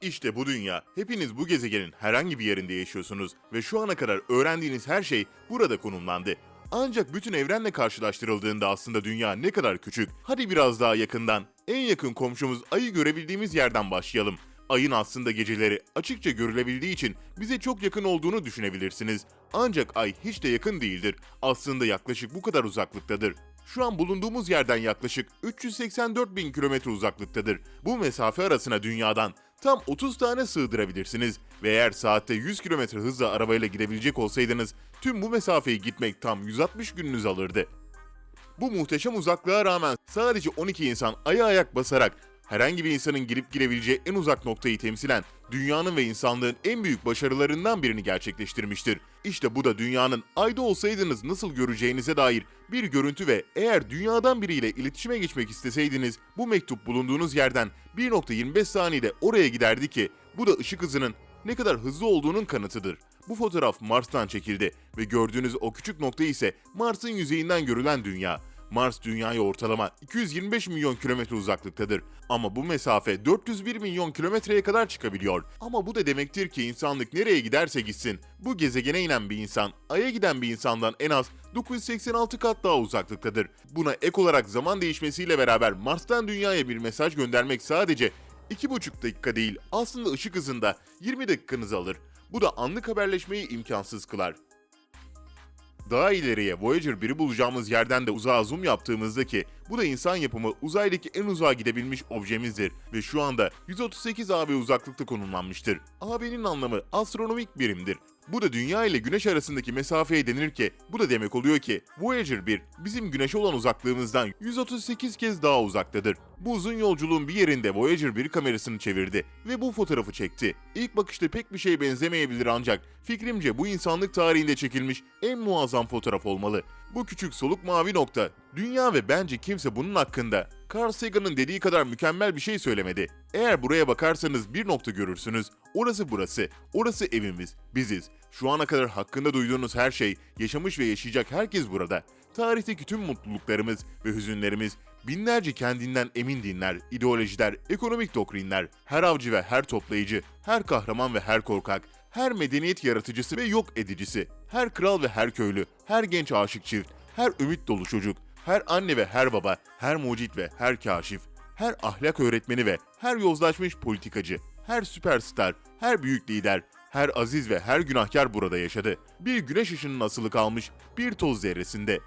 İşte bu dünya. Hepiniz bu gezegenin herhangi bir yerinde yaşıyorsunuz ve şu ana kadar öğrendiğiniz her şey burada konumlandı. Ancak bütün evrenle karşılaştırıldığında aslında dünya ne kadar küçük. Hadi biraz daha yakından. En yakın komşumuz ayı görebildiğimiz yerden başlayalım. Ayın aslında geceleri açıkça görülebildiği için bize çok yakın olduğunu düşünebilirsiniz. Ancak ay hiç de yakın değildir. Aslında yaklaşık bu kadar uzaklıktadır. Şu an bulunduğumuz yerden yaklaşık 384 bin kilometre uzaklıktadır. Bu mesafe arasına dünyadan tam 30 tane sığdırabilirsiniz ve eğer saatte 100 kilometre hızla arabayla gidebilecek olsaydınız tüm bu mesafeyi gitmek tam 160 gününüz alırdı. Bu muhteşem uzaklığa rağmen sadece 12 insan aya ayak basarak herhangi bir insanın girip girebileceği en uzak noktayı temsilen dünyanın ve insanlığın en büyük başarılarından birini gerçekleştirmiştir. İşte bu da dünyanın ayda olsaydınız nasıl göreceğinize dair bir görüntü ve eğer dünyadan biriyle iletişime geçmek isteseydiniz bu mektup bulunduğunuz yerden 1.25 saniyede oraya giderdi ki bu da ışık hızının ne kadar hızlı olduğunun kanıtıdır. Bu fotoğraf Mars'tan çekildi ve gördüğünüz o küçük nokta ise Mars'ın yüzeyinden görülen dünya. Mars dünyaya ortalama 225 milyon kilometre uzaklıktadır. Ama bu mesafe 401 milyon kilometreye kadar çıkabiliyor. Ama bu da demektir ki insanlık nereye giderse gitsin, bu gezegene inen bir insan, Ay'a giden bir insandan en az 986 kat daha uzaklıktadır. Buna ek olarak zaman değişmesiyle beraber Mars'tan dünyaya bir mesaj göndermek sadece 2,5 dakika değil aslında ışık hızında 20 dakikanızı alır. Bu da anlık haberleşmeyi imkansız kılar. Daha ileriye Voyager 1'i bulacağımız yerden de uzağa zoom yaptığımızda ki bu da insan yapımı uzaydaki en uzağa gidebilmiş objemizdir ve şu anda 138 AB uzaklıkta konumlanmıştır. AB'nin anlamı astronomik birimdir. Bu da dünya ile güneş arasındaki mesafeye denir ki bu da demek oluyor ki Voyager 1 bizim güneşe olan uzaklığımızdan 138 kez daha uzaktadır. Bu uzun yolculuğun bir yerinde Voyager 1 kamerasını çevirdi ve bu fotoğrafı çekti. İlk bakışta pek bir şey benzemeyebilir ancak fikrimce bu insanlık tarihinde çekilmiş en muazzam fotoğraf olmalı. Bu küçük soluk mavi nokta dünya ve bence kimse bunun hakkında Carl Sagan'ın dediği kadar mükemmel bir şey söylemedi. Eğer buraya bakarsanız bir nokta görürsünüz. Orası burası. Orası evimiz. Biziz. Şu ana kadar hakkında duyduğunuz her şey, yaşamış ve yaşayacak herkes burada. Tarihteki tüm mutluluklarımız ve hüzünlerimiz, binlerce kendinden emin dinler, ideolojiler, ekonomik doktrinler, her avcı ve her toplayıcı, her kahraman ve her korkak, her medeniyet yaratıcısı ve yok edicisi, her kral ve her köylü, her genç aşık çift, her ümit dolu çocuk, her anne ve her baba, her mucit ve her kaşif, her ahlak öğretmeni ve her yozlaşmış politikacı, her süperstar, her büyük lider, her aziz ve her günahkar burada yaşadı. Bir güneş ışının asılı kalmış bir toz zerresinde.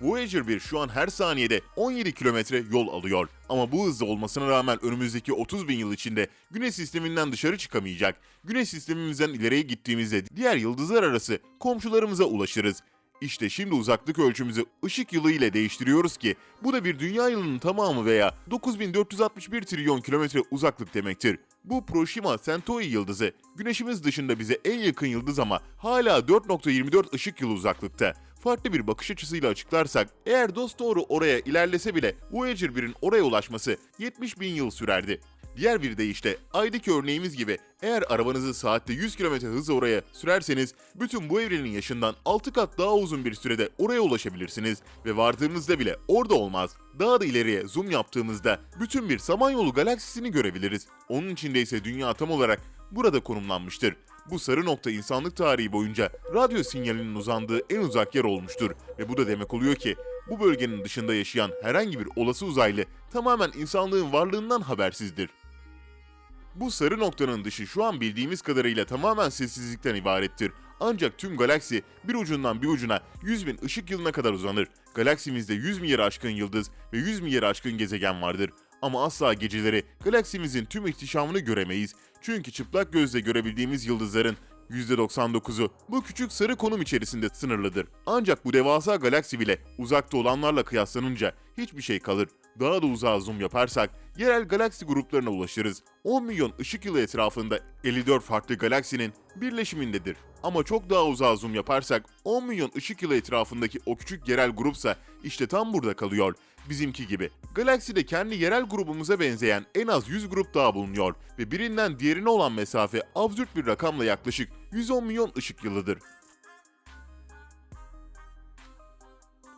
Voyager 1 şu an her saniyede 17 kilometre yol alıyor. Ama bu hızda olmasına rağmen önümüzdeki 30 bin yıl içinde Güneş sisteminden dışarı çıkamayacak. Güneş sistemimizden ileriye gittiğimizde diğer yıldızlar arası komşularımıza ulaşırız. İşte şimdi uzaklık ölçümüzü ışık yılı ile değiştiriyoruz ki bu da bir dünya yılının tamamı veya 9461 trilyon kilometre uzaklık demektir. Bu Proxima Centauri yıldızı güneşimiz dışında bize en yakın yıldız ama hala 4.24 ışık yılı uzaklıkta. Farklı bir bakış açısıyla açıklarsak eğer dosdoğru oraya ilerlese bile Voyager 1'in oraya ulaşması 70 bin yıl sürerdi. Diğer bir deyişle aydaki örneğimiz gibi eğer arabanızı saatte 100 km hızla oraya sürerseniz bütün bu evrenin yaşından 6 kat daha uzun bir sürede oraya ulaşabilirsiniz ve vardığınızda bile orada olmaz. Daha da ileriye zoom yaptığımızda bütün bir Samanyolu galaksisini görebiliriz. Onun içinde ise dünya tam olarak burada konumlanmıştır. Bu sarı nokta insanlık tarihi boyunca radyo sinyalinin uzandığı en uzak yer olmuştur ve bu da demek oluyor ki bu bölgenin dışında yaşayan herhangi bir olası uzaylı tamamen insanlığın varlığından habersizdir. Bu sarı noktanın dışı şu an bildiğimiz kadarıyla tamamen sessizlikten ibarettir. Ancak tüm galaksi bir ucundan bir ucuna 100 bin ışık yılına kadar uzanır. Galaksimizde 100 milyar aşkın yıldız ve 100 milyar aşkın gezegen vardır. Ama asla geceleri galaksimizin tüm ihtişamını göremeyiz. Çünkü çıplak gözle görebildiğimiz yıldızların %99'u bu küçük sarı konum içerisinde sınırlıdır. Ancak bu devasa galaksi bile uzakta olanlarla kıyaslanınca hiçbir şey kalır. Daha da uzağa zoom yaparsak yerel galaksi gruplarına ulaşırız. 10 milyon ışık yılı etrafında 54 farklı galaksinin birleşimindedir. Ama çok daha uzağa zoom yaparsak 10 milyon ışık yılı etrafındaki o küçük yerel grupsa işte tam burada kalıyor. Bizimki gibi. Galakside kendi yerel grubumuza benzeyen en az 100 grup daha bulunuyor ve birinden diğerine olan mesafe absürt bir rakamla yaklaşık 110 milyon ışık yılıdır.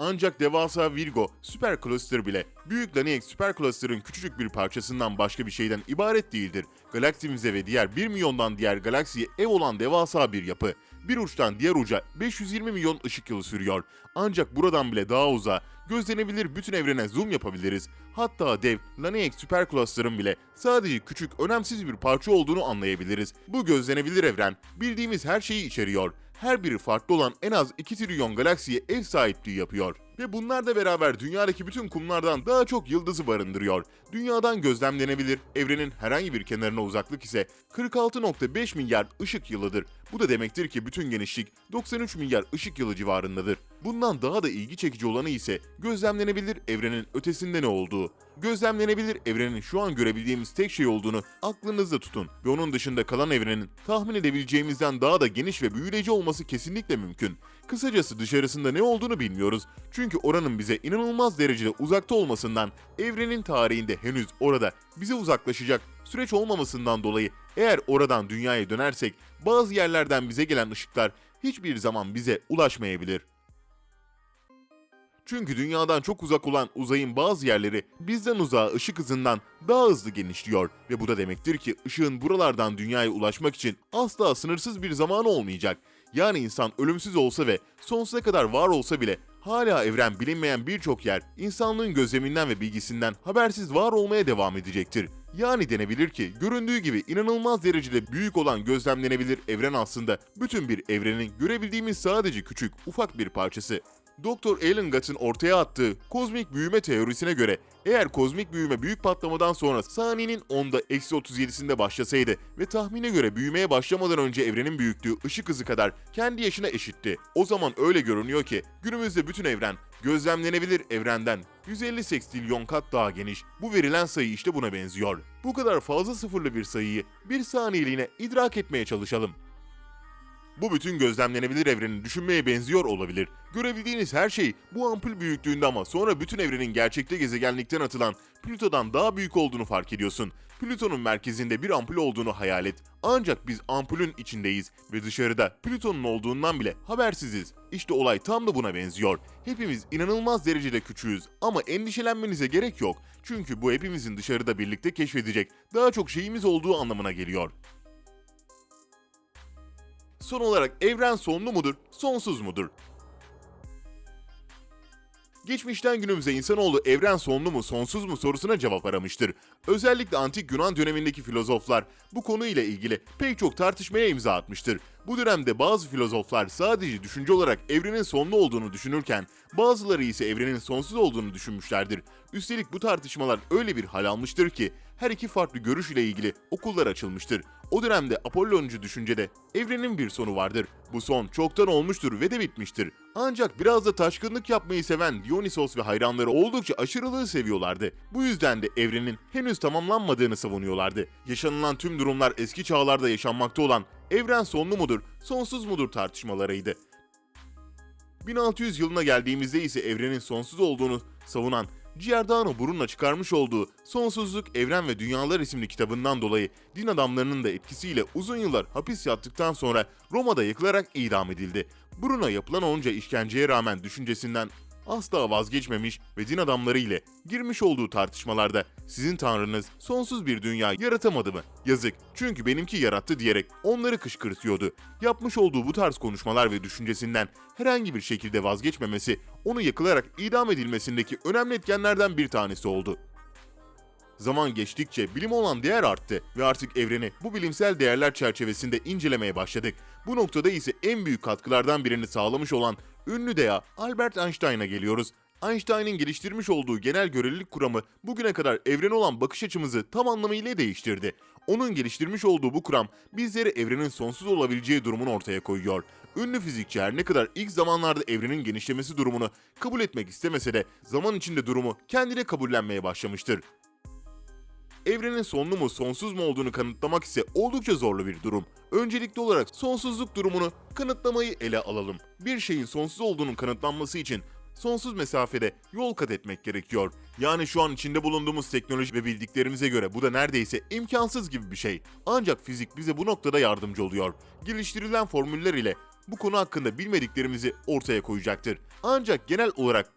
Ancak devasa Virgo süper cluster bile büyük Laniak süper cluster'ın küçücük bir parçasından başka bir şeyden ibaret değildir. Galaksimize ve diğer 1 milyondan diğer galaksiye ev olan devasa bir yapı. Bir uçtan diğer uca 520 milyon ışık yılı sürüyor. Ancak buradan bile daha uzağa gözlenebilir bütün evrene zoom yapabiliriz. Hatta dev Laniak süper cluster'ın bile sadece küçük önemsiz bir parça olduğunu anlayabiliriz. Bu gözlenebilir evren bildiğimiz her şeyi içeriyor her biri farklı olan en az 2 trilyon galaksiye ev sahipliği yapıyor. Ve bunlar da beraber dünyadaki bütün kumlardan daha çok yıldızı barındırıyor. Dünyadan gözlemlenebilir, evrenin herhangi bir kenarına uzaklık ise 46.5 milyar ışık yılıdır. Bu da demektir ki bütün genişlik 93 milyar ışık yılı civarındadır. Bundan daha da ilgi çekici olanı ise gözlemlenebilir evrenin ötesinde ne olduğu. Gözlemlenebilir evrenin şu an görebildiğimiz tek şey olduğunu aklınızda tutun ve onun dışında kalan evrenin tahmin edebileceğimizden daha da geniş ve büyüleyici olması kesinlikle mümkün. Kısacası dışarısında ne olduğunu bilmiyoruz. Çünkü oranın bize inanılmaz derecede uzakta olmasından evrenin tarihinde henüz orada bize uzaklaşacak süreç olmamasından dolayı eğer oradan dünyaya dönersek bazı yerlerden bize gelen ışıklar hiçbir zaman bize ulaşmayabilir. Çünkü dünyadan çok uzak olan uzayın bazı yerleri bizden uzağa ışık hızından daha hızlı genişliyor ve bu da demektir ki ışığın buralardan dünyaya ulaşmak için asla sınırsız bir zamanı olmayacak. Yani insan ölümsüz olsa ve sonsuza kadar var olsa bile hala evren bilinmeyen birçok yer insanlığın gözleminden ve bilgisinden habersiz var olmaya devam edecektir. Yani denebilir ki göründüğü gibi inanılmaz derecede büyük olan gözlemlenebilir evren aslında bütün bir evrenin görebildiğimiz sadece küçük, ufak bir parçası. Dr. Alan Gutt'ın ortaya attığı kozmik büyüme teorisine göre eğer kozmik büyüme büyük patlamadan sonra saniyenin 10'da eksi 37'sinde başlasaydı ve tahmine göre büyümeye başlamadan önce evrenin büyüklüğü ışık hızı kadar kendi yaşına eşitti. O zaman öyle görünüyor ki günümüzde bütün evren gözlemlenebilir evrenden 150 seksilyon kat daha geniş. Bu verilen sayı işte buna benziyor. Bu kadar fazla sıfırlı bir sayıyı bir saniyeliğine idrak etmeye çalışalım. Bu bütün gözlemlenebilir evrenin düşünmeye benziyor olabilir. Görebildiğiniz her şey bu ampul büyüklüğünde ama sonra bütün evrenin gerçekte gezegenlikten atılan Plüto'dan daha büyük olduğunu fark ediyorsun. Plüton'un merkezinde bir ampul olduğunu hayal et. Ancak biz ampulün içindeyiz ve dışarıda Plüton'un olduğundan bile habersiziz. İşte olay tam da buna benziyor. Hepimiz inanılmaz derecede küçüğüz ama endişelenmenize gerek yok. Çünkü bu hepimizin dışarıda birlikte keşfedecek daha çok şeyimiz olduğu anlamına geliyor. Son olarak evren sonlu mudur, sonsuz mudur? Geçmişten günümüze insanoğlu evren sonlu mu, sonsuz mu sorusuna cevap aramıştır. Özellikle antik Yunan dönemindeki filozoflar bu konuyla ilgili pek çok tartışmaya imza atmıştır. Bu dönemde bazı filozoflar sadece düşünce olarak evrenin sonlu olduğunu düşünürken bazıları ise evrenin sonsuz olduğunu düşünmüşlerdir. Üstelik bu tartışmalar öyle bir hal almıştır ki her iki farklı görüş ile ilgili okullar açılmıştır. O dönemde Apolloncu düşüncede evrenin bir sonu vardır. Bu son çoktan olmuştur ve de bitmiştir. Ancak biraz da taşkınlık yapmayı seven Dionysos ve hayranları oldukça aşırılığı seviyorlardı. Bu yüzden de evrenin henüz tamamlanmadığını savunuyorlardı. Yaşanılan tüm durumlar eski çağlarda yaşanmakta olan evren sonlu mudur, sonsuz mudur tartışmalarıydı. 1600 yılına geldiğimizde ise evrenin sonsuz olduğunu savunan Giordano Bruno'nun çıkarmış olduğu Sonsuzluk, Evren ve Dünyalar isimli kitabından dolayı din adamlarının da etkisiyle uzun yıllar hapis yattıktan sonra Roma'da yakılarak idam edildi. Bruno yapılan onca işkenceye rağmen düşüncesinden asla vazgeçmemiş ve din adamları ile girmiş olduğu tartışmalarda sizin tanrınız sonsuz bir dünya yaratamadı mı? Yazık çünkü benimki yarattı diyerek onları kışkırtıyordu. Yapmış olduğu bu tarz konuşmalar ve düşüncesinden herhangi bir şekilde vazgeçmemesi onu yakılarak idam edilmesindeki önemli etkenlerden bir tanesi oldu. Zaman geçtikçe bilim olan değer arttı ve artık evreni bu bilimsel değerler çerçevesinde incelemeye başladık. Bu noktada ise en büyük katkılardan birini sağlamış olan ünlü deya Albert Einstein'a geliyoruz. Einstein'ın geliştirmiş olduğu genel görelilik kuramı bugüne kadar evrene olan bakış açımızı tam anlamıyla değiştirdi. Onun geliştirmiş olduğu bu kuram bizlere evrenin sonsuz olabileceği durumunu ortaya koyuyor. Ünlü fizikçi her ne kadar ilk zamanlarda evrenin genişlemesi durumunu kabul etmek istemese de zaman içinde durumu kendine kabullenmeye başlamıştır. Evrenin sonlu mu sonsuz mu olduğunu kanıtlamak ise oldukça zorlu bir durum. Öncelikli olarak sonsuzluk durumunu kanıtlamayı ele alalım. Bir şeyin sonsuz olduğunun kanıtlanması için sonsuz mesafede yol kat etmek gerekiyor. Yani şu an içinde bulunduğumuz teknoloji ve bildiklerimize göre bu da neredeyse imkansız gibi bir şey. Ancak fizik bize bu noktada yardımcı oluyor. Geliştirilen formüller ile bu konu hakkında bilmediklerimizi ortaya koyacaktır. Ancak genel olarak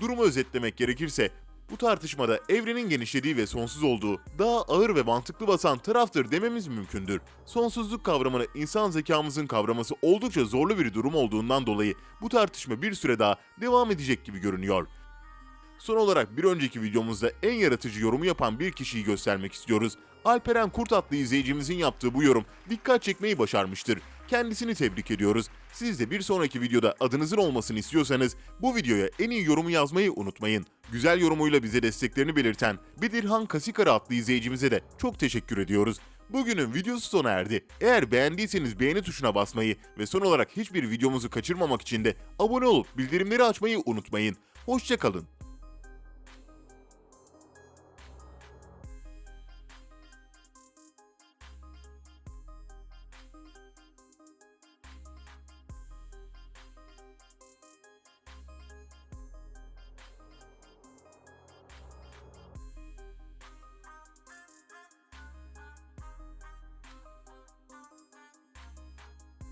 durumu özetlemek gerekirse bu tartışmada evrenin genişlediği ve sonsuz olduğu daha ağır ve mantıklı basan taraftır dememiz mümkündür. Sonsuzluk kavramını insan zekamızın kavraması oldukça zorlu bir durum olduğundan dolayı bu tartışma bir süre daha devam edecek gibi görünüyor. Son olarak bir önceki videomuzda en yaratıcı yorumu yapan bir kişiyi göstermek istiyoruz. Alperen Kurt adlı izleyicimizin yaptığı bu yorum dikkat çekmeyi başarmıştır. Kendisini tebrik ediyoruz. Siz de bir sonraki videoda adınızın olmasını istiyorsanız bu videoya en iyi yorumu yazmayı unutmayın. Güzel yorumuyla bize desteklerini belirten Bedirhan Kasikara adlı izleyicimize de çok teşekkür ediyoruz. Bugünün videosu sona erdi. Eğer beğendiyseniz beğeni tuşuna basmayı ve son olarak hiçbir videomuzu kaçırmamak için de abone olup bildirimleri açmayı unutmayın. Hoşçakalın.